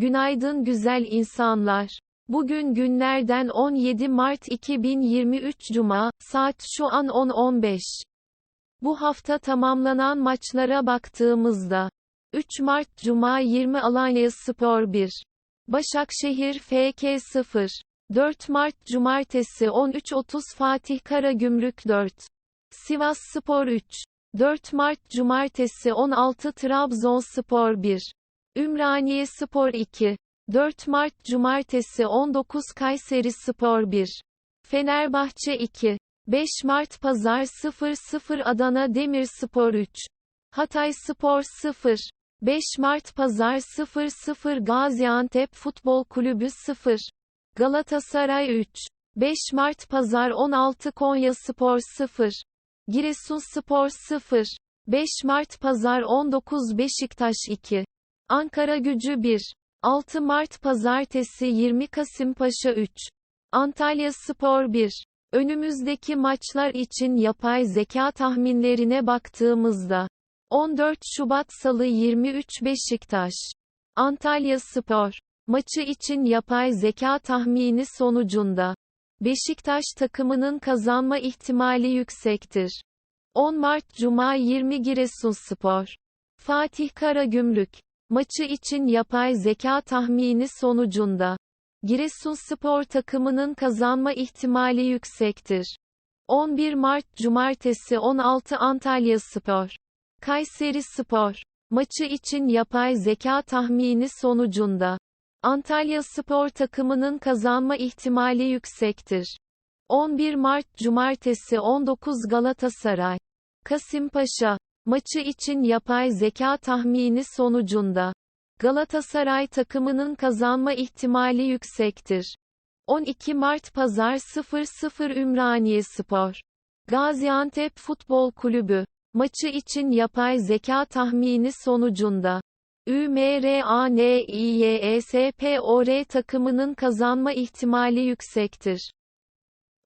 Günaydın güzel insanlar. Bugün günlerden 17 Mart 2023 Cuma, saat şu an 10.15. Bu hafta tamamlanan maçlara baktığımızda, 3 Mart Cuma 20 Alanya Spor 1. Başakşehir FK 0. 4 Mart Cumartesi 13.30 Fatih Karagümrük 4. Sivas Spor 3. 4 Mart Cumartesi 16 Trabzonspor 1. Ümraniye Spor 2. 4 Mart Cumartesi 19 Kayseri Spor 1. Fenerbahçe 2. 5 Mart Pazar 0-0 Adana Demirspor 3. Hatay Spor 0. 5 Mart Pazar 0-0 Gaziantep Futbol Kulübü 0. Galatasaray 3. 5 Mart Pazar 16 Konya Spor 0. Giresunspor 0. 5 Mart Pazar 19 Beşiktaş 2. Ankara Gücü 1. 6 Mart Pazartesi 20 Kasımpaşa 3. Antalya Spor 1. Önümüzdeki maçlar için yapay zeka tahminlerine baktığımızda 14 Şubat Salı 23 Beşiktaş Antalya Spor maçı için yapay zeka tahmini sonucunda Beşiktaş takımının kazanma ihtimali yüksektir. 10 Mart Cuma 20 Giresunspor Fatih Karagümrük maçı için yapay zeka tahmini sonucunda Giresunspor takımının kazanma ihtimali yüksektir. 11 Mart Cumartesi 16 Antalya Spor. Kayseri Spor. Maçı için yapay zeka tahmini sonucunda. Antalya Spor takımının kazanma ihtimali yüksektir. 11 Mart Cumartesi 19 Galatasaray. Kasımpaşa. Maçı için yapay zeka tahmini sonucunda. Galatasaray takımının kazanma ihtimali yüksektir. 12 Mart Pazar 0-0 Ümraniye Spor. Gaziantep Futbol Kulübü. Maçı için yapay zeka tahmini sonucunda. ÜMRANİYESPOR takımının kazanma ihtimali yüksektir.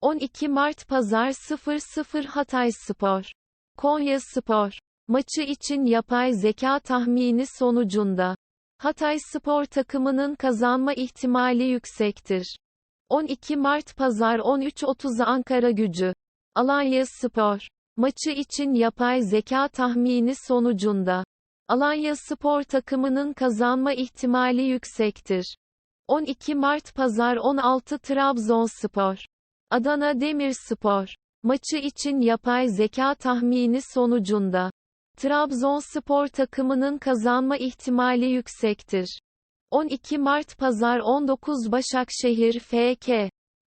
12 Mart Pazar 0-0 Hatay Spor. Konya Spor. Maçı için yapay zeka tahmini sonucunda. Hatay Spor takımının kazanma ihtimali yüksektir. 12 Mart Pazar 13.30 Ankara Gücü. Alanya Spor. Maçı için yapay zeka tahmini sonucunda. Alanya Spor takımının kazanma ihtimali yüksektir. 12 Mart Pazar 16 Trabzonspor. Adana Demirspor. Maçı için yapay zeka tahmini sonucunda. Trabzonspor takımının kazanma ihtimali yüksektir. 12 Mart Pazar 19 Başakşehir FK.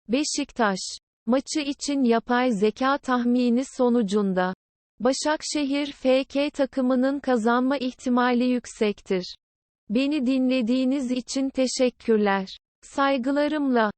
Beşiktaş. Maçı için yapay zeka tahmini sonucunda. Başakşehir FK takımının kazanma ihtimali yüksektir. Beni dinlediğiniz için teşekkürler. Saygılarımla.